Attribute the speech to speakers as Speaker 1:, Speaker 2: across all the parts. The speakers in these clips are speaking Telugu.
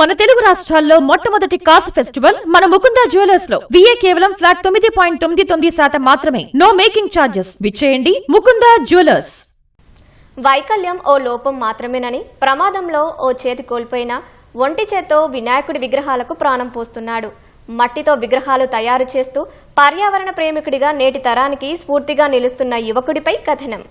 Speaker 1: మన తెలుగు రాష్ట్రాల్లో మొట్టమొదటి కాసు ఫెస్టివల్ మన ముకుందా జ్యువెలర్స్లో. విఏ కేవలం ఫ్లాట్ తొమ్మిది పాయింట్ తొమ్మిది తొమ్మిది శాతం మాత్రమే. నో మేకింగ్ ఛార్జెస్ విచ్చేయండి ముకుందా జ్యువెలర్స్.
Speaker 2: వైకల్యం ఓ లోపం మాత్రమేనని ప్రమాదంలో ఓ చేతి కోల్పోయిన ఒంటి చేత్తో వినాయకుడి విగ్రహాలకు ప్రాణం పోస్తున్నాడు. మట్టితో విగ్రహాలు తయారు చేస్తూ పర్యావరణ ప్రేమికుడిగా నేటి తరానికి స్ఫూర్తిగా నిలుస్తున్న యువకుడిపై కథనం.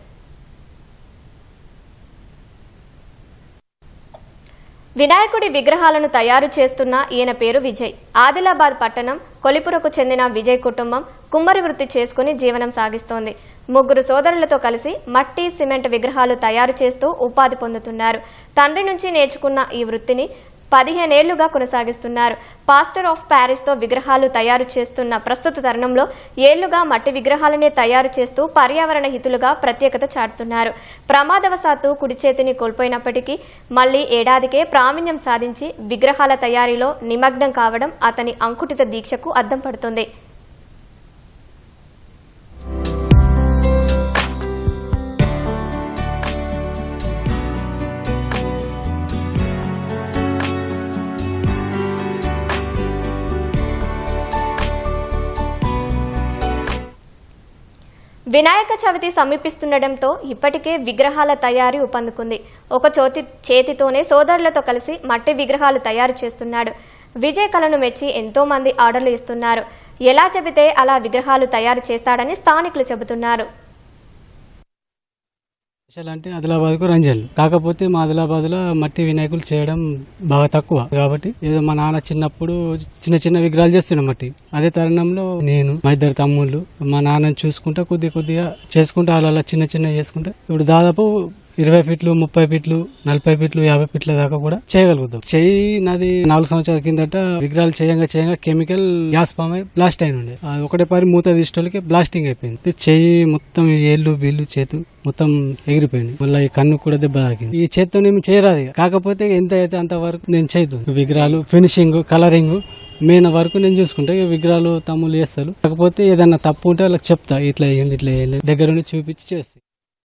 Speaker 2: వినాయకుడి విగ్రహాలను తయారు చేస్తున్న ఈయన పేరు విజయ్. ఆదిలాబాద్ పట్టణం కొలిపురకు చెందిన విజయ్ కుటుంబం కుమ్మరి వృత్తి చేసుకుని జీవనం సాగిస్తోంది. ముగ్గురు సోదరులతో కలిసి మట్టి సిమెంట్ విగ్రహాలు తయారు చేస్తూ ఉపాధి పొందుతున్నారు. తండ్రి నుంచి నేర్చుకున్న ఈ వృత్తిని పదిహేనేళ్ళుగా కొనసాగిస్తున్నారు. పాస్టర్ ఆఫ్ ప్యారిస్తో విగ్రహాలు తయారు చేస్తున్న ప్రస్తుత తరుణంలో ఏళ్ళుగా మట్టి విగ్రహాలనే తయారు చేస్తూ పర్యావరణ హితులుగా ప్రత్యేకత చాటుతున్నారు. ప్రమాదవశాత్తు కుడి చేతిని కోల్పోయినప్పటికీ మళ్ళీ ఏడాదికే ప్రావీణ్యం సాధించి విగ్రహాల తయారీలో నిమగ్నం కావడం అతని అంకుటిత దీక్షకు అద్దం పడుతుంది. వినాయక చవితి సమీపిస్తుండటంతో ఇప్పటికే విగ్రహాల తయారీ ఊపందుకుంది. ఒక చోతి చేతితోనే సోదరులతో కలిసి మట్టి విగ్రహాలు తయారు చేస్తున్నాడు. విజయ్ కళను మెచ్చి ఎంతో మంది ఆర్డర్లు ఇస్తున్నారు. ఎలా చెబితే అలా విగ్రహాలు తయారు చేస్తాడని స్థానికులు చెబుతున్నారు.
Speaker 3: స్పెషల్ అంటే ఆదిలాబాద్కు రంజన్. కాకపోతే మా ఆదిలాబాద్లో మట్టి వినాయకులు చేయడం బాగా తక్కువ. కాబట్టి ఏదో మా నాన్న చిన్నప్పుడు చిన్న చిన్న విగ్రహాలు చేస్తున్నాం మట్టి. అదే తరుణంలో నేను మా ఇద్దరు తమ్ముళ్ళు మా నాన్నని చూసుకుంటా కొద్ది కొద్దిగా చేసుకుంటా అలా అలా చిన్న చిన్న చేసుకుంటా. ఇప్పుడు దాదాపు ఇరవై ఫీట్లు ముప్పై ఫీట్లు నలభై ఫీట్లు యాభై ఫీట్ల దాకా కూడా చేయగలుగుతాం. చెయ్యి నాది నాలుగు సంవత్సరాల కిందట విగ్రహాలు చేయంగా చేయంగా కెమికల్ గ్యాస్ ఫామ్ అయి బ్లాస్ట్ అయిన ఉండే ఒకటే పారి మూత తీసేటోళ్ళకి బ్లాస్టింగ్ అయిపోయింది. చెయ్యి మొత్తం ఈ ఏళ్ళు వీళ్ళు చేతు మొత్తం ఎగిరిపోయింది. మళ్ళీ ఈ కన్ను కూడా దెబ్బ తాకింది. ఈ చేత్తో నేను చేయరాదు కాకపోతే ఎంత అయితే అంత వరకు నేను చేయదు. విగ్రహాలు ఫినిషింగ్ కలరింగ్ మెయిన్ వరకు నేను చూసుకుంటా. ఇక విగ్రహాలు తమ్ముళ్ళు చేస్తారు. కాకపోతే ఏదన్నా తప్పు ఉంటే వాళ్ళకి చెప్తా. ఇట్లా వేయండి ఇట్లా దగ్గర చూపించి చేస్తాయి